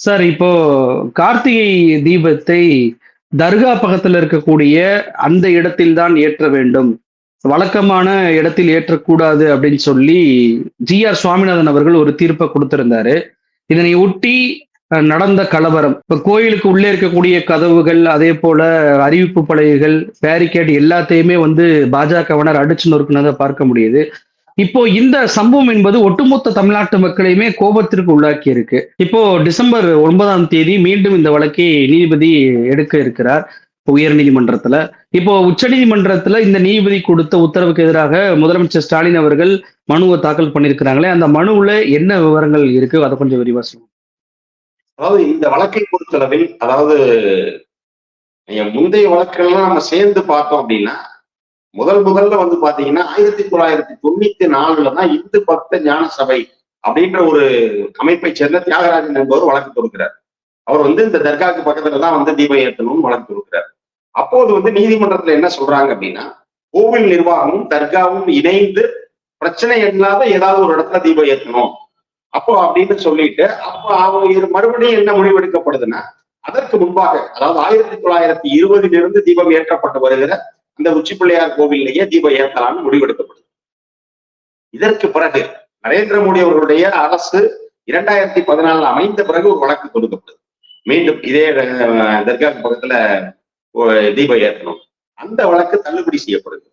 Sir இப்போ கார்த்திகை தீபத்தை தர்கா பக்கத்தில் இருக்கக்கூடிய அந்த இடத்தில் தான் ஏற்ற வேண்டும். வழக்கமான இடத்தில் ஏற்றக்கூடாது அப்படின்னு சொல்லி ஜி ஆர் சுவாமிநாதன் அவர்கள் ஒரு தீர்ப்பை கொடுத்திருந்தாரு. இதனை ஒட்டி அஹ், நடந்த கலவரம். இப்ப கோயிலுக்கு உள்ளே இருக்கக்கூடிய கதவுகள் அதே போல அறிவிப்பு பலகைகள் பேரிகேட் எல்லாத்தையுமே வந்து பாஜகவினர் அடிச்சு நொறுக்குனதை பார்க்க முடியுது. இப்போ இந்த சம்பவம் என்பது ஒட்டுமொத்த தமிழ்நாட்டு மக்களையுமே கோபத்திற்கு உள்ளாக்கி இருக்கு இப்போ டிசம்பர் ஒன்பதாம் தேதி மீண்டும் இந்த வழக்கை நீதிபதி எடுக்க இருக்கிறார் உயர் நீதிமன்றத்துல. இப்போ உச்ச நீதிமன்றத்துல இந்த நீதிபதி கொடுத்த உத்தரவுக்கு எதிராக முதலமைச்சர் ஸ்டாலின் அவர்கள் மனுவை தாக்கல் பண்ணியிருக்கிறாங்களே அந்த மனுவுல என்ன விவரங்கள் இருக்கு? அதை கொஞ்சம் விரிவா சொல்லுங்க. அதாவது இந்த வழக்கை பொறுத்தளவில் அதாவது முந்தைய வழக்கெல்லாம் நம்ம சேர்ந்து பார்த்தோம் அப்படின்னா முதல் முதல்ல வந்து பாத்தீங்கன்னா ஆயிரத்தி தொள்ளாயிரத்தி தொண்ணூத்தி நாலுல தான் இந்து பக்த ஞான சபை அப்படின்ற ஒரு அமைப்பை சேர்ந்த தியாகராஜன் என்பவர் வழக்கு தொடுக்கிறார். அவர் வந்து இந்த தர்காவுக்கு பக்கத்துல தான் வந்து தீபம் ஏற்றணும்னு வழக்கு தொடுக்கிறார். அப்போது வந்து நீதிமன்றத்துல என்ன சொல்றாங்க அப்படின்னா கோவில் நிர்வாகமும் தர்காவும் இணைந்து பிரச்சனை இல்லாத ஏதாவது ஒரு இடத்துல தீபம் ஏற்றணும் அப்போ அப்படின்னு சொல்லிட்டு அப்போ அவங்க மறுபடியும் என்ன முடிவெடுக்கப்படுதுன்னா அதற்கு முன்பாக அதாவது ஆயிரத்தி தொள்ளாயிரத்தி இருபதிலிருந்து தீபம் ஏற்றப்பட்டு வருகிற இந்த உச்சிப்பிள்ளையார் கோவிலேயே தீபம் ஏற்றலாம்னு முடிவெடுக்கப்படுது இதற்கு பிறகு நரேந்திர மோடி அவர்களுடைய அரசு இரண்டாயிரத்தி பதினாலுல அமைந்த பிறகு ஒரு வழக்கு தொடுக்கப்படுது மீண்டும் இதே அஹ், பக்கத்துல தீபம் ஏற்றணும். அந்த வழக்கு தள்ளுபடி செய்யப்படுது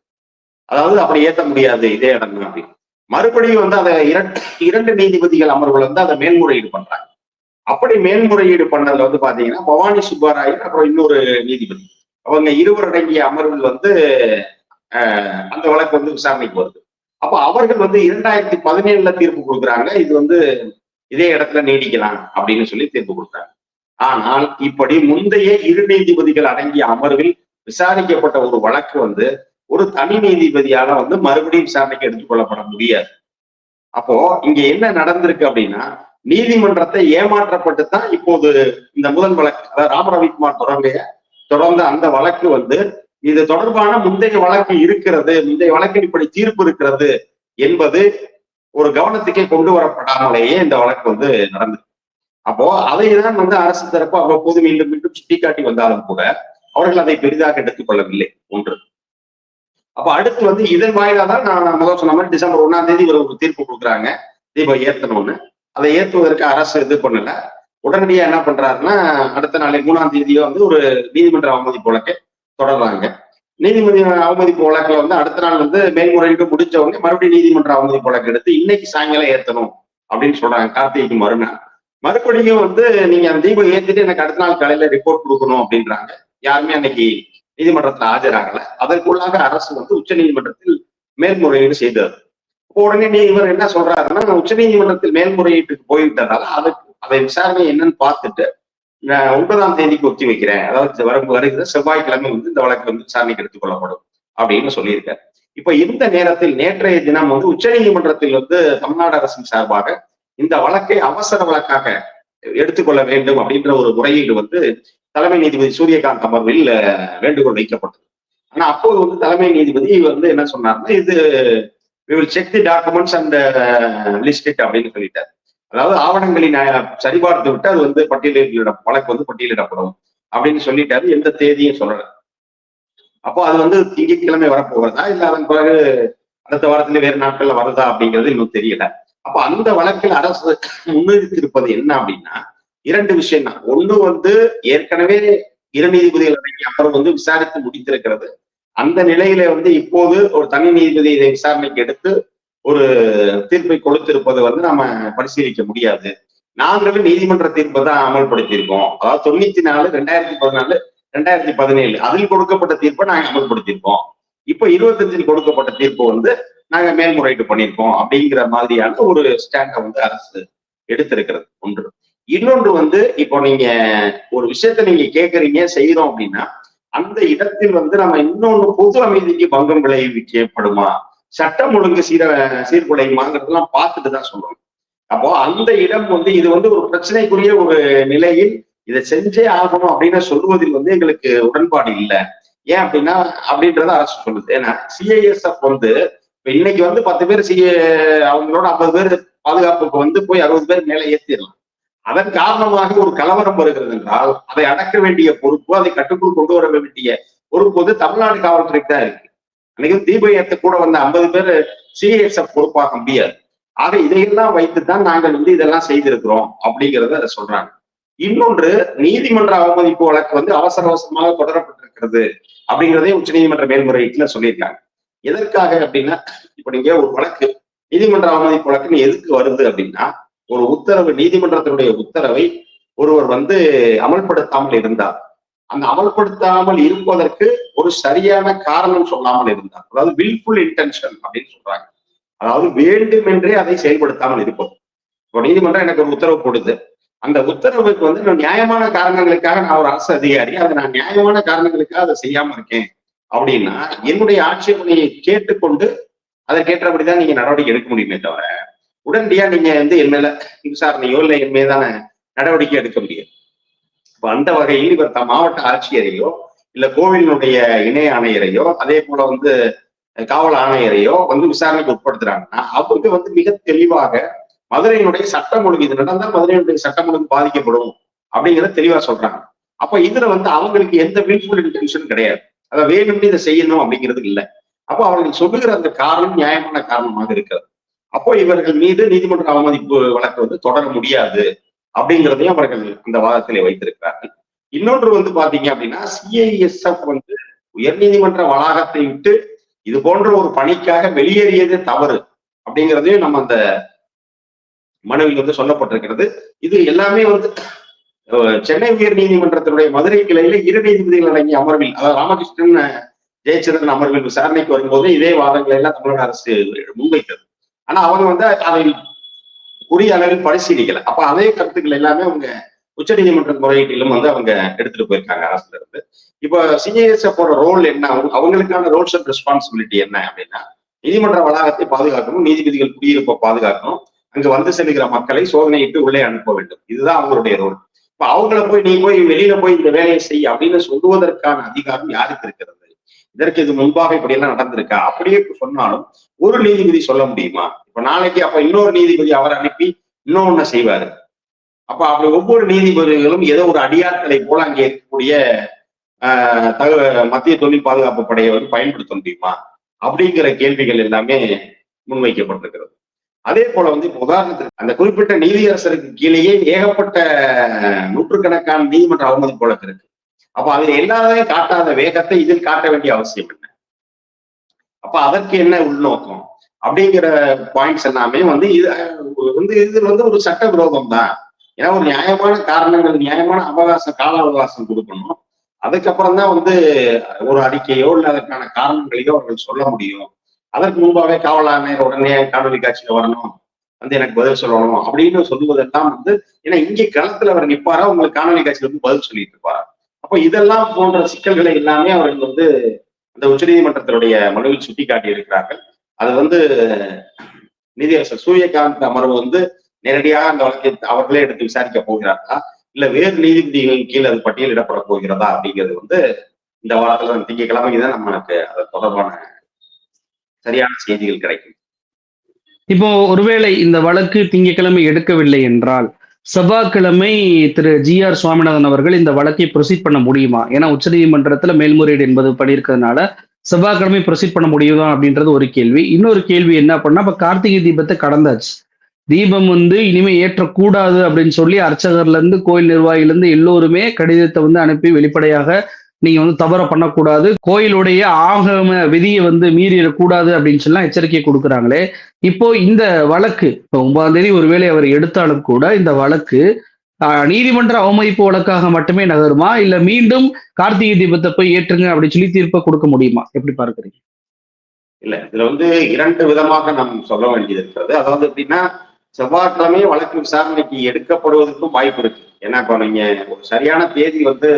அதாவது அப்படி ஏற்ற முடியாது இதே இடம் அப்படின்னு. மறுபடியும் வந்து அதை இரண்டு இரண்டு நீதிபதிகள் அமர்வுல வந்து அதை மேல்முறையீடு பண்றாங்க. அப்படி மேல்முறையீடு பண்ணதுல வந்து பாத்தீங்கன்னா பவானி சுப்பாராயன் அப்புறம் இன்னொரு நீதிபதி. அவங்க இருவர் அடங்கிய அமர்வில் வந்து அந்த வழக்கு வந்து விசாரணைக்கு வருது. அப்ப அவர்கள் வந்து இரண்டாயிரத்தி பதினேழுல தீர்ப்பு கொடுக்குறாங்க. இது வந்து இதே இடத்துல நீடிக்கலாம் அப்படின்னு சொல்லி தீர்ப்பு கொடுக்குறாங்க. ஆனால் இப்படி முந்தைய இரு நீதிபதிகள் அடங்கிய அமர்வில் விசாரிக்கப்பட்ட ஒரு வழக்கு வந்து ஒரு தனி நீதிபதியால வந்து மறுபடியும் விசாரணைக்கு எடுத்துக்கொள்ளப்பட முடியாது. அப்போ இங்க என்ன நடந்திருக்கு அப்படின்னா நீதிமன்றத்தை ஏமாற்றப்பட்டு தான் இப்போது இந்த முதல் வழக்கு அதாவது ராம ரவிக்குமார் தொடர்ந்த அந்த வழக்கு வந்து இது தொடர்பான முந்தைய வழக்கு இருக்கிறது முந்தைய வழக்கில் இப்படி தீர்ப்பு இருக்கிறது என்பது ஒரு கவனத்துக்கே கொண்டு வரப்படாமலேயே இந்த வழக்கு வந்து நடந்தது அப்போ அதை தான் வந்து அரசு தரப்பு அவ்வப்போது மீண்டும் மீண்டும் சுட்டிக்காட்டி வந்தாலும் கூட அவர்கள் அதை பெரிதாக எடுத்துக்கொள்ளவில்லை ஒன்று. அப்ப அடுத்து வந்து இதன் வாயிலா தான் நான் முதல் சொன்ன மாதிரி டிசம்பர் ஒன்னாம் தேதி ஒரு ஒரு தீர்ப்பு கொடுக்குறாங்க. தீபம் ஏத்தணும்னு. அதை ஏற்றுவதற்கு அரசு இது பண்ணல. உடனடியா என்ன பண்றாருன்னா அடுத்த நாளை மூணாம் தேதியோ வந்து ஒரு நீதிமன்ற அவமதிப்பு வழக்கை தொடர்றாங்க. நீதிமன்ற அவமதிப்பு வழக்குல வந்து அடுத்த நாள் வந்து மேல்முறையீடு முடிச்ச உடனே மறுபடியும் நீதிமன்ற அவமதிப்பு வழக்கு எடுத்து இன்னைக்கு சாயங்காலம் ஏத்தணும் அப்படின்னு சொல்றாங்க கார்த்திகைக்கு மறுநாள். மறுபடியும் வந்து நீங்க அந்த தீபம் ஏத்திட்டு எனக்கு அடுத்த நாள் காலையில ரிப்போர்ட் கொடுக்கணும் அப்படின்றாங்க. யாருமே அன்னைக்கு நீதிமன்றத்துல ஆஜராகல. அதற்குள்ளாக அரசு வந்து உச்ச நீதிமன்றத்தில் மேல்முறையீடு செய்தது. உடனே நீ இவர் என்ன சொல்றாருன்னா உச்ச நீதிமன்றத்தில் மேல்முறையீட்டுக்கு போய்விட்டதால அதுக்கு அதை விசாரணை என்னன்னு பார்த்துட்டு நான் ஒன்பதாம் தேதிக்கு ஒத்தி வைக்கிறேன். அதாவது வரும் வருகிற செவ்வாய்க்கிழமை வந்து இந்த வழக்கு வந்து விசாரணைக்கு எடுத்துக் கொள்ளப்படும் அப்படின்னு சொல்லியிருக்காரு. இப்ப இந்த நேரத்தில் நேற்றைய தினம் வந்து உச்ச நீதிமன்றத்தில் வந்து தமிழ்நாடு அரசின் சார்பாக இந்த வழக்கை அவசர வழக்காக எடுத்துக்கொள்ள வேண்டும் அப்படின்ற ஒரு முறையீடு வந்து தலைமை நீதிபதி சூரியகாந்த் அமர்வில் வேண்டுகோள் வைக்கப்பட்டது. ஆனா அப்போது வந்து தலைமை நீதிபதி வந்து என்ன சொன்னார்னா இது we will check the documents and list அப்படின்னு சொல்லிட்டார். அதாவது ஆவணங்களின் சரிபார்த்து விட்டு அது வந்து பட்டியலிட வழக்கு வந்து பட்டியலிடப்படும் அப்படின்னு சொல்லிட்டாரு எந்த தேதியும் சொல்லல. அப்போ அது வந்து திங்கட்கிழமை வரப்போகிறதா இல்ல அதன் பிறகு அடுத்த வாரத்துல வேறு நாட்கள்ல வருதா அப்படிங்கிறது இன்னும் தெரியல. அப்ப அந்த வழக்கில் அரசு முன்னிறுத்திருப்பது என்ன அப்படின்னா இரண்டு விஷயம் தான். ஒண்ணு வந்து ஏற்கனவே இரு நீதிபதிகள் அடங்கிய அமர்வு வந்து விசாரித்து முடித்திருக்கிறது. அந்த நிலையில வந்து இப்போது ஒரு தனி நீதிபதி இதை விசாரணைக்கு எடுத்து ஒரு தீர்ப்பை கொடுத்திருப்பதை வந்து நம்ம பரிசீலிக்க முடியாது. நாங்களும் நீதிமன்ற தீர்ப்பை தான் அமல்படுத்தியிருக்கோம். அதாவது தொண்ணூத்தி நாலு ரெண்டாயிரத்தி பதினாலு ரெண்டாயிரத்தி பதினேழு அதில் கொடுக்கப்பட்ட தீர்ப்பை நாங்க அமல்படுத்தியிருக்கோம். இப்போ இருபத்தஞ்சில் கொடுக்கப்பட்ட தீர்ப்பு வந்து நாங்க மேல்முறையீடு பண்ணியிருக்கோம் அப்படிங்கிற மாதிரியான ஒரு ஸ்டாண்டை வந்து அரசு எடுத்திருக்கிறது. ஒன்று. இன்னொன்று வந்து இப்போ நீங்க ஒரு விஷயத்த நீங்க கேட்குறீங்க செய்யறோம் அப்படின்னா அந்த இடத்தில் வந்து நம்ம இன்னொன்று பொது அமைதிக்கு பங்கம் விளைவிக்கப்படுமா? சட்டம் ஒழுங்கு சீர சீர்குலைமாங்கிறதெல்லாம் பார்த்துட்டு தான் சொல்றோம் அப்போ அந்த இடம் வந்து இது வந்து ஒரு பிரச்சனைக்குரிய ஒரு நிலையில் இதை செஞ்சே ஆகணும் அப்படின்னு சொல்லுவதில் வந்து எங்களுக்கு உடன்பாடு இல்லை. ஏன் அப்படின்னா அப்படின்றத அரசு சொல்லுது. ஏன்னா சிஐஎஸ்எஃப் வந்து இப்ப இன்னைக்கு வந்து பத்து பேர் சிஏ அவங்களோட ஐம்பது பேர் பாதுகாப்புக்கு வந்து போய் அறுபது பேர் மேல ஏத்திடலாம். அதன் காரணமாக ஒரு கலவரம் வருகிறது என்றால் அதை அடக்க வேண்டிய பொறுப்பு அதை கட்டுக்குள் கொண்டு வர வேண்டிய பொறுப்பு வந்து தமிழ்நாடு காவல்துறைக்கு தான் இருக்கு. அன்னைக்கு தீப ஏத்த கூட வந்த ஐம்பது பேர் சிஐஎஸ்எஃப் பொறுப்பாக முடியாது ஆக இதையெல்லாம் வைத்துதான் நாங்கள் வந்து இதெல்லாம் செய்திருக்கிறோம் அப்படிங்கிறத சொல்றாங்க. இன்னொன்று நீதிமன்ற அவமதிப்பு வழக்கு வந்து அவசர அவசரமாக தொடரப்பட்டிருக்கிறது அப்படிங்கிறதே உச்சநீதிமன்ற மேல்முறையீட்டுல சொல்லியிருக்காங்க. எதற்காக அப்படின்னா இப்ப நீங்க ஒரு வழக்கு நீதிமன்ற அவமதிப்பு வழக்குன்னு எதுக்கு வருது அப்படின்னா ஒரு உத்தரவு நீதிமன்றத்தினுடைய உத்தரவை ஒருவர் வந்து அமல்படுத்தாமல் இருந்தார். அந்த அமல்படுத்தாமல் இருப்பதற்கு ஒரு சரியான காரணம் சொல்லாமல் இருந்தார். அதாவது வில்ஃபுல் இன்டென்ஷன் அப்படின்னு சொல்றாங்க. அதாவது வேண்டுமென்றே அதை செயல்படுத்தாமல் இருப்பது. இப்போ நீதிமன்றம் எனக்கு ஒரு உத்தரவு போடுது. அந்த உத்தரவுக்கு வந்து நான் நியாயமான காரணங்களுக்காக நான் ஒரு அரசு அதிகாரி அதை நான் நியாயமான காரணங்களுக்காக அதை செய்யாம இருக்கேன் அப்படின்னா என்னுடைய ஆட்சேபனையை கேட்டுக்கொண்டு அதற்கேற்றபடிதான் நீங்க நடவடிக்கை எடுக்க முடியுமே தவிர உடனடியா நீங்க வந்து என் மேல விசாரணையோ இல்லை என் மீதான நடவடிக்கை எடுக்க முடியாது. அந்த வகையில் இவர் த- மாவட்ட ஆட்சியரையோ இல்ல கோவிலினுடைய இணை ஆணையரையோ அதே போல வந்து காவல் ஆணையரையோ வந்து விசாரணைக்கு உட்படுத்துறாங்கன்னா அவங்க வந்து மிக தெளிவாக மதுரையினுடைய சட்டம் ஒழுங்கு இது நடந்தால் மதுரையினுடைய சட்டம் ஒழுங்கு பாதிக்கப்படும் அப்படிங்கிறத தெளிவா சொல்றாங்க. அப்ப இதுல வந்து அவங்களுக்கு எந்த வில்ஃபுல் இன்டென்ஷன் கிடையாது. அதை வேணும்னு இதை செய்யணும் அப்படிங்கிறது இல்லை. அப்போ அவர்கள் சொல்லுகிற அந்த காரணம் நியாயமான காரணமாக இருக்கிறது. அப்போ இவர்கள் மீது நீதிமன்ற அவமதிப்பு வழக்கு வந்து தொடர முடியாது. அப்படிங்கிறதையும் அவர்கள் அந்த வாதத்திலே வைத்திருக்கிறார்கள். இன்னொன்று வந்து பாத்தீங்க அப்படின்னா சிஐஎஸ்எஃப் வந்து உயர்நீதிமன்ற வளாகத்தை விட்டு இது போன்ற ஒரு பணிக்காக வெளியேறியது தவறு அப்படிங்கிறதையும் நம்ம அந்த மனுவில் வந்து சொல்லப்பட்டிருக்கிறது. இது எல்லாமே வந்து சென்னை உயர் நீதிமன்றத்தினுடைய மதுரை கிளையில இரு நீதிபதிகள் அடங்கிய அமர்வில் அதாவது ராமகிருஷ்ணன் ஜெயச்சந்திரன் அமர்வில் விசாரணைக்கு வரும்போது இதே வாதங்களை எல்லாம் தமிழக அரசு முன்வைத்தது. ஆனா அவங்க வந்து அதை உரிய அளவில் பரிசீலிக்கல. அப்ப அதே கருத்துக்கள் எல்லாமே அவங்க உச்சநீதிமன்ற முறையீட்டிலும் வந்து அவங்க எடுத்துட்டு போயிருக்காங்க அரசுல இருந்து. இப்போ சிஏஎஸ்எஃப் ரோல் என்ன? அவங்க- அவங்களுக்கான ரோல்ஸ் அண்ட் ரெஸ்பான்சிபிலிட்டி என்ன அப்படின்னா நீதிமன்ற வளாகத்தை பாதுகாக்கணும் நீதிபதிகள் குடியிருப்பை பாதுகாக்கணும் அங்கு வந்து செல்கிற மக்களை சோதனையிட்டு உள்ளே அனுப்ப வேண்டும். இதுதான் அவங்களுடைய ரோல் இப்ப அவங்கள போய் நீ போய் வெளியில போய் இந்த வேலையை செய் அப்படின்னு சொல்லுவதற்கான அதிகாரம் யாருக்கு இருக்கிறது? இதற்கு இது முன்பாக இப்படி எல்லாம் நடந்திருக்கா? அப்படியே சொன்னாலும் ஒரு நீதிபதி சொல்ல முடியுமா? இப்ப நாளைக்கு அப்ப இன்னொரு நீதிபதி அவர் அனுப்பி இன்னொன்னு செய்வாரு. அப்ப அப்படி ஒவ்வொரு நீதிபதிகளும் ஏதோ ஒரு அடியாட்களை போல அங்கே இருக்கக்கூடிய ஆஹ் தக மத்திய தொழில் பாதுகாப்பு படையை வந்து பயன்படுத்த முடியுமா? அப்படிங்கிற கேள்விகள் எல்லாமே முன்வைக்கப்பட்டிருக்கிறது. அதே போல வந்து இப்போ உதாரணத்துக்கு அந்த குறிப்பிட்ட நீதியரசருக்கு கீழேயே ஏகப்பட்ட நூற்றுக்கணக்கான நீதிமன்ற அவமதிப்பு வழக்கு இருக்கு. அப்ப அதுல எல்லாரையும் காட்டாத வேகத்தை இதில் காட்ட வேண்டிய அவசியம் என்ன அப்ப அதற்கு என்ன உள்நோக்கம்? அப்படிங்கிற பாயிண்ட்ஸ் எல்லாமே வந்து இது வந்து இது வந்து ஒரு சட்ட விரோதம் தான் ஏன்னா ஒரு நியாயமான காரணங்கள் நியாயமான அவகாசம் கால அவகாசம் கொடுக்கணும். அதுக்கப்புறம் தான் வந்து ஒரு அறிக்கையோ இல்லை அதற்கான காரணங்களையோ அவர்கள் சொல்ல முடியும். அதற்கு முன்பாகவே காவல் ஆணையர் உடனே காணொலி காட்சியில வரணும். வந்து எனக்கு பதில் சொல்லணும் அப்படின்னு சொல்லுவதெல்லாம் வந்து ஏன்னா இங்கே களத்துல அவர் நிப்பாரா? உங்களுக்கு காணொலி காட்சியில வந்து பதில் சொல்லிட்டு இருப்பாரா? அப்போ இதெல்லாம் போன்ற சிக்கல்களை எல்லாமே அவர்கள் வந்து அந்த உச்சநீதிமன்றத்தினுடைய மனுவில் சுட்டிக்காட்டி இருக்கிறார்கள் அது வந்து நீதியரசர் சூரியகாந்த் அமர்வு வந்து நேரடியாக அந்த வழக்கை அவர்களே எடுத்து விசாரிக்க போகிறார்களா? இல்ல வேறு நீதிபதிகளின் கீழ் அது பட்டியலிடப்பட போகிறதா அப்படிங்கிறது வந்து இந்த வாரத்துல திங்கட்கிழமைக்கு தான் அது தொடர்பான சரியான செய்திகள் கிடைக்கும். இப்போ ஒருவேளை இந்த வழக்கு திங்கட்கிழமை எடுக்கவில்லை என்றால் செவ்வாய்க்கிழமை திரு ஜி ஆர் சுவாமிநாதன் அவர்கள் இந்த வழக்கை ப்ரொசீட் பண்ண முடியுமா? ஏன்னா உச்சநீதிமன்றத்துல மேல்முறையீடு என்பது பண்ணியிருக்கிறதுனால செவ்வாய்க்கிழமை ப்ரொசீட் பண்ண முடியுமா அப்படின்றது ஒரு கேள்வி. இன்னொரு கேள்வி என்ன பண்ணா இப்ப கார்த்திகை தீபத்தை கடந்தாச்சு. தீபம் வந்து இனிமே ஏற்றக்கூடாது அப்படின்னு சொல்லி அர்ச்சகர்ல இருந்து கோயில் நிர்வாகில இருந்து எல்லோருமே கடிதத்தை வந்து அனுப்பி வெளிப்படையாக நீங்க வந்து தவற பண்ணக்கூடாது. கோயிலுடைய ஆகம விதியை வந்து மீறிடக்கூடாது அப்படின்னு சொல்லி எச்சரிக்கை கொடுக்குறாங்களே. இப்போ இந்த வழக்கு இப்போ ஒன்பதாம் தேதி ஒருவேளை அவர் எடுத்தாலும் கூட இந்த வழக்கு ஆஹ், நீதிமன்ற அவமதிப்பு வழக்காக மட்டுமே நகருமா? இல்ல மீண்டும் கார்த்திகை தீபத்தை போய் ஏற்றுங்க அப்படின்னு சொல்லி தீர்ப்பை கொடுக்க முடியுமா? எப்படி பார்க்குறீங்க? இல்ல இதுல வந்து இரண்டு விதமாக நாம் சொல்ல வேண்டியது இருக்கிறது. அதாவது எப்படின்னா செவ்வாய்க்கிழமை வழக்கு விசாரணைக்கு எடுக்கப்படுவதற்கும் வாய்ப்பு இருக்கு. ஏன்னா இப்போ நீங்க ஒரு சரியான தேதி வந்து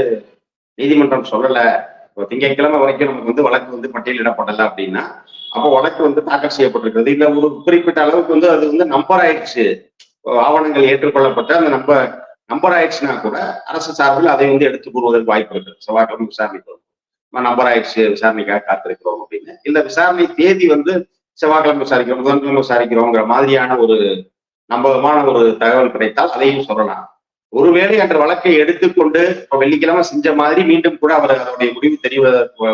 நீதிமன்றம் சொல்லல. இப்போ திங்கட்கிழமை வரைக்கும் நமக்கு வந்து வழக்கு வந்து பட்டியலிடப்படலை அப்படின்னா அப்போ வழக்கு வந்து தாக்கல் செய்யப்பட்டிருக்கிறது. இல்லை ஒரு குறிப்பிட்ட அளவுக்கு வந்து அது வந்து நம்பர் ஆயிடுச்சு. ஆவணங்கள் ஏற்றுக்கொள்ளப்பட்ட அந்த நம்ப நம்பர் ஆயிடுச்சுன்னா கூட அரசு சார்பில் அதை வந்து எடுத்து கூறுவதற்கு வாய்ப்பு இருக்கு. செவ்வாய்க்கிழமை விசாரணைக்கு நம்ம நம்பர் ஆயிடுச்சு விசாரணைக்காக காத்திருக்கிறோம் அப்படின்னு. இந்த விசாரணை தேதி வந்து செவ்வாய்க்கிழமை விசாரிக்கிறோம் புதன்கிழமை விசாரிக்கிறோங்கிற மாதிரியான ஒரு நம்பகமான ஒரு தகவல் கிடைத்தால் அதையும் சொல்லலாம். ஒருவேளை அந்த வழக்கை எடுத்துக்கொண்டு இப்ப வெள்ளிக்கிழமை செஞ்ச மாதிரி மீண்டும் கூட அவர் அதனுடைய முடிவு தெரிவதற்கு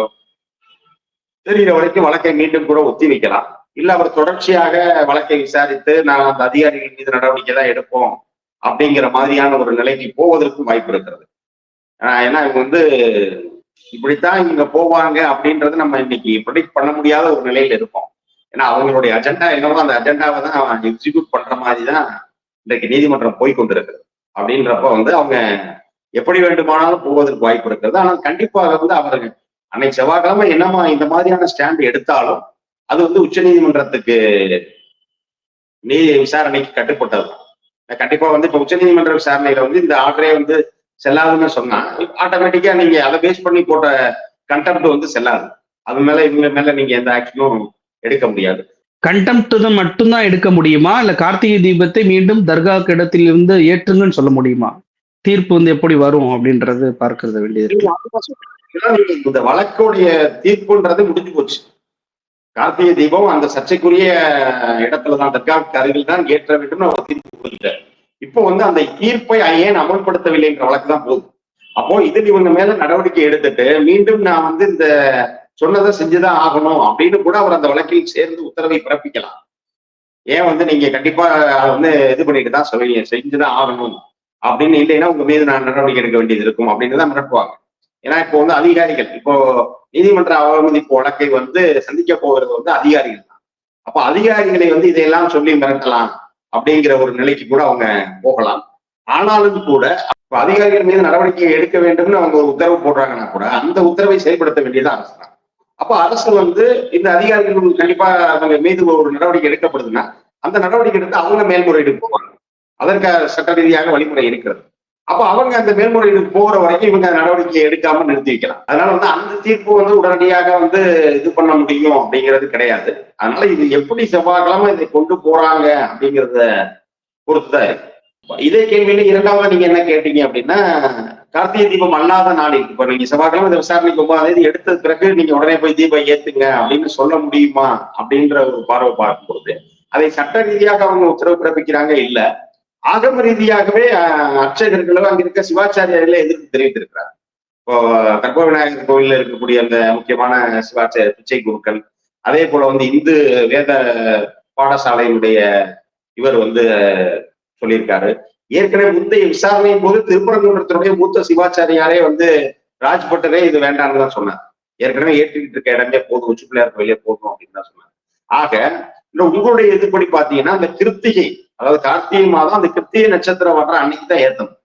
தெரிகிற வரைக்கும் வழக்கை மீண்டும் கூட ஒத்தி வைக்கலாம். இல்ல அவர் தொடர்ச்சியாக வழக்கை விசாரித்து நான் அந்த அதிகாரிகள் மீது நடவடிக்கை தான் எடுப்போம் அப்படிங்கிற மாதிரியான ஒரு நிலைக்கு போவதற்கும் வாய்ப்பு இருக்கிறது. ஆஹ் ஏன்னா இவங்க வந்து இப்படித்தான் இவங்க போவாங்க அப்படின்றது நம்ம இன்னைக்கு ப்ரொடிக்ட் பண்ண முடியாத ஒரு நிலையில இருக்கோம். ஏன்னா அவங்களுடைய அஜெண்டா என்னவோ அந்த அஜெண்டாவை தான் எக்ஸிக்யூட் பண்ற மாதிரி தான் இன்றைக்கு நீதிமன்றம் போய் கொண்டிருக்கு அப்படின்றப்ப வந்து அவங்க எப்படி வேண்டுமானாலும் போவதற்கு வாய்ப்பு இருக்கிறது. ஆனால் கண்டிப்பாக வந்து அவர்கள் அன்னைக்கு செவ்வாய்க்கிழமை என்னமா இந்த மாதிரியான ஸ்டாண்ட் எடுத்தாலும் அது வந்து உச்ச நீதிமன்றத்துக்கு நீதி விசாரணைக்கு கட்டுப்பட்டது. கண்டிப்பா வந்து இப்ப உச்ச நீதிமன்ற விசாரணையில வந்து இந்த ஆர்டரே வந்து செல்லாதுன்னு சொன்னா ஆட்டோமேட்டிக்கா நீங்க அதை பேஸ் பண்ணி போட்ட கண்டெம்ட் வந்து செல்லாது. அது மேல இவங்க மேல நீங்க எந்த ஆக்ஷனும் எடுக்க முடியாது. கண்டெம்ட் மட்டும்தான் எடுக்க முடியுமா? இல்ல கார்த்திகை தீபத்தை மீண்டும் தர்கா இடத்தில் இருந்து ஏற்றுங்கன்னு சொல்ல முடியுமா? தீர்ப்பு வந்து எப்படி வரும் அப்படின்றது பார்க்கறது வேண்டியது இந்த வழக்குடைய தீர்ப்புன்றது முடிஞ்சு போச்சு. கார்த்திகை தீபம் அந்த சர்ச்சைக்குரிய இடத்துல தான் தர்காவுக்கு அருகில் தான் ஏற்ற வேண்டும் அவர் தீர்ப்பு கொடுத்தார் இப்போ வந்து அந்த தீர்ப்பை ஏன் அமல்படுத்தவில்லை என்ற வழக்கு தான் போகுது. அப்போ இதில் இவங்க மேல நடவடிக்கை எடுத்துட்டு மீண்டும் நான் வந்து இந்த சொன்னதை செஞ்சுதான் ஆகணும் அப்படின்னு கூட அவர் அந்த வழக்கில் சேர்ந்து உத்தரவை பிறப்பிக்கலாம். ஏன் வந்து நீங்க கண்டிப்பா அதை வந்து இது பண்ணிட்டு தான் சொல்லுவீங்க செஞ்சுதான் ஆகணும் அப்படின்னு இல்லைன்னா உங்க மீது நான் நடவடிக்கை எடுக்க வேண்டியது இருக்கும் அப்படின்னு தான் மிரட்டுவாங்க. ஏன்னா இப்போ வந்து அதிகாரிகள் இப்போ நீதிமன்ற அவமதிப்பு வழக்கை வந்து சந்திக்க போகிறது வந்து அதிகாரிகள் தான். அப்போ அதிகாரிகளை வந்து இதையெல்லாம் சொல்லி மிரட்டலாம் அப்படிங்கிற ஒரு நிலைக்கு கூட அவங்க போகலாம். ஆனாலும் கூட இப்ப அதிகாரிகள் மீது நடவடிக்கை எடுக்க வேண்டும்னு அவங்க ஒரு உத்தரவு போடுறாங்கன்னா கூட அந்த உத்தரவை செயல்படுத்த வேண்டியது அரசு தான். அப்போ அரசு வந்து இந்த அதிகாரிகள் கண்டிப்பா அவங்க மீது ஒரு நடவடிக்கை எடுக்கப்படுதுன்னா அந்த நடவடிக்கை எடுத்து அவங்க மேல்முறையீடு போவாங்க அதற்கு சட்ட ரீதியாக வழிமுறை இருக்கிறது. அப்போ அவங்க அந்த மேல்முறையீடு போற வரைக்கும் இவங்க நடவடிக்கை எடுக்காம நிறுத்தி வைக்கலாம். அதனால வந்து அந்த தீர்ப்பு வந்து உடனடியாக வந்து இது பண்ண முடியும் அப்படிங்கிறது கிடையாது. அதனால இது எப்படி செவ்வாய்க்கிழமை இதை கொண்டு போறாங்க அப்படிங்கிறத பொறுத்துதான் இருக்கு. இதே கேள்வியில இரண்டாவது நீங்க என்ன கேட்டீங்க அப்படின்னா கார்த்திகை தீபம் அல்லாத நாளில். இப்ப நீங்க செவ்வாய்க்கிழமை இந்த விசாரணைக்கு ஒன்பதாம் தேதி எடுத்த பிறகு நீங்க உடனே போய் தீபம் ஏத்துங்க அப்படின்னு சொல்ல முடியுமா அப்படின்ற ஒரு பார்வை பார்க்கும்போது அதை சட்ட ரீதியாக அவங்க உத்தரவு பிறப்பிக்கிறாங்க? இல்ல. ஆகம ரீதியாகவே அர்ச்சகர்களும் அங்க இருக்க சிவாச்சாரியர்களே எதிர்ப்பு தெரிவித்திருக்கிறார். இப்போ கர்ப்ப விநாயகர் கோவில்ல இருக்கக்கூடிய அந்த முக்கியமான சிவாச்சாரிய பிச்சை குருக்கள் அதே போல வந்து இந்து வேத பாடசாலையினுடைய இவர் வந்து சொல்லியிருக்காரு. ஏற்கனவே முந்தைய விசாரணையின் போது திருப்பரங்குன்றத்தினுடைய மூத்த சிவாச்சாரியாரே வந்து ராஜ்பட்டரே இது வேண்டாம்னு தான் சொன்னார். ஏற்கனவே ஏற்றிக்கிட்டு இருக்க இடமே போதும் உச்சி பிள்ளையார் வெளியே போதும் அப்படின்னு தான் சொன்னார். ஆக இந்த உங்களுடைய இதுபடி பாத்தீங்கன்னா அந்த கிருத்திகை அதாவது கார்த்திகை மாதம் அந்த கிருத்திகை நட்சத்திரம் வர்ற அன்னைக்கு தான் ஏத்தணும்.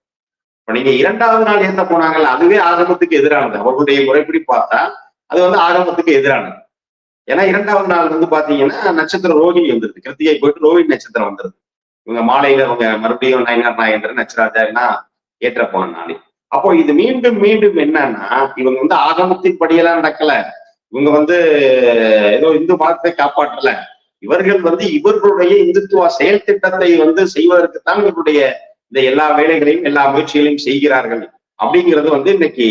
இப்ப நீங்க இரண்டாவது நாள் ஏத்த போனாங்கல்ல அதுவே ஆகமத்துக்கு எதிரானது. அவர்களுடைய முறைப்படி பார்த்தா அது வந்து ஆகமத்துக்கு எதிரானது. ஏன்னா இரண்டாவது நாள் வந்து பாத்தீங்கன்னா நட்சத்திரம் ரோஹிணி வந்துருது. கிருத்திகை போயிட்டு ரோஹிணி நட்சத்திரம் வந்துருது. இவங்க மாலையில இவங்க மறுபடியும் நயனார் நாயந்திரன் நச்சராஜா ஏற்ற போன நாளை. அப்போ இது மீண்டும் மீண்டும் என்னன்னா இவங்க வந்து ஆகமத்தின் படியெல்லாம் நடக்கல. இவங்க வந்து ஏதோ இந்து மதத்தை காப்பாற்றல. இவர்கள் வந்து இவர்களுடைய இந்துத்துவ செயல் திட்டத்தை வந்து செய்வதற்குத்தான் இவருடைய இந்த எல்லா வேலைகளையும் எல்லா முயற்சிகளையும் செய்கிறார்கள். அப்படிங்கிறது வந்து இன்னைக்கு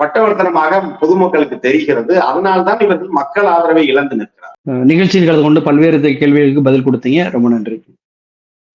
பட்டவர்த்தனமாக பொதுமக்களுக்கு தெரிகிறது. அதனால்தான் இவர்கள் மக்கள் ஆதரவை இழந்து நிற்கிறார் நிகழ்ச்சியில் கலந்து கொண்டு பல்வேறு கேள்விகளுக்கு பதில் கொடுத்தீங்க. ரொம்ப நன்றி.